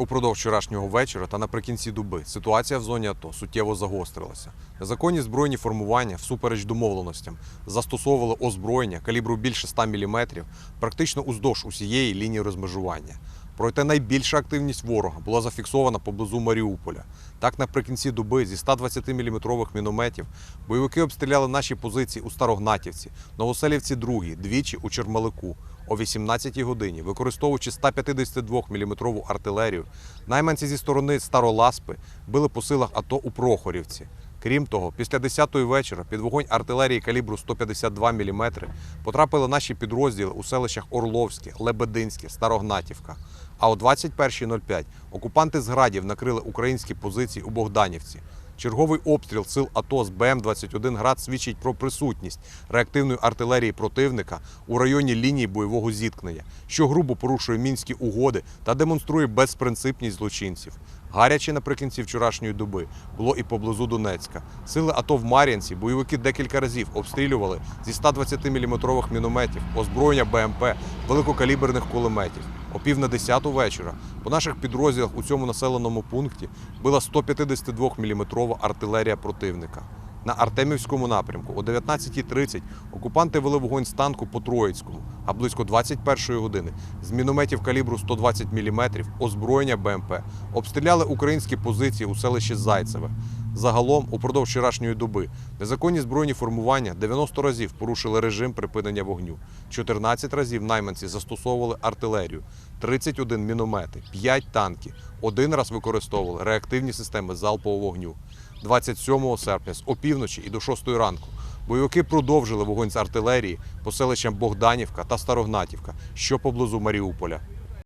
Упродовж вчорашнього вечора та наприкінці доби ситуація в зоні АТО суттєво загострилася. Незаконні збройні формування, всупереч домовленостям, застосовували озброєння калібру більше 100 мм практично уздовж усієї лінії розмежування. Проте найбільша активність ворога була зафіксована поблизу Маріуполя. Так, наприкінці доби зі 120-мм мінометів бойовики обстріляли наші позиції у Старогнатівці, Новоселівці 2, двічі у Чермалику. О 18-й годині, використовуючи 152-мм артилерію, найманці зі сторони Староласпи били по силах АТО у Прохорівці. Крім того, після 10-ї вечора під вогонь артилерії калібру 152 мм потрапили наші підрозділи у селищах Орловське, Лебединське, Старогнатівка. А о 21.05 окупанти з градів накрили українські позиції у Богданівці. Черговий обстріл сил АТО з БМ-21 град свідчить про присутність реактивної артилерії противника у районі лінії бойового зіткнення, що грубо порушує мінські угоди та демонструє безпринципність злочинців. Гаряче наприкінці вчорашньої доби було і поблизу Донецька. Сили АТО в Мар'янці бойовики декілька разів обстрілювали зі 120-мм мінометів, озброєння БМП, великокаліберних кулеметів. О пів на 10 вечора по наших підрозділах у цьому населеному пункті била 152-мм артилерія противника. На Артемівському напрямку о 19.30 окупанти вели вогонь з танку по Троїцькому, а близько 21 години з мінометів калібру 120 мм озброєння БМП обстріляли українські позиції у селищі Зайцеве. Загалом, упродовж вчорашньої доби, незаконні збройні формування 90 разів порушили режим припинення вогню. 14 разів найманці застосовували артилерію, 31 міномети, 5 танки, один раз використовували реактивні системи залпового вогню. 27 серпня з опівночі і до 6 ранку бойовики продовжили вогонь з артилерії по селищам Богданівка та Старогнатівка, що поблизу Маріуполя.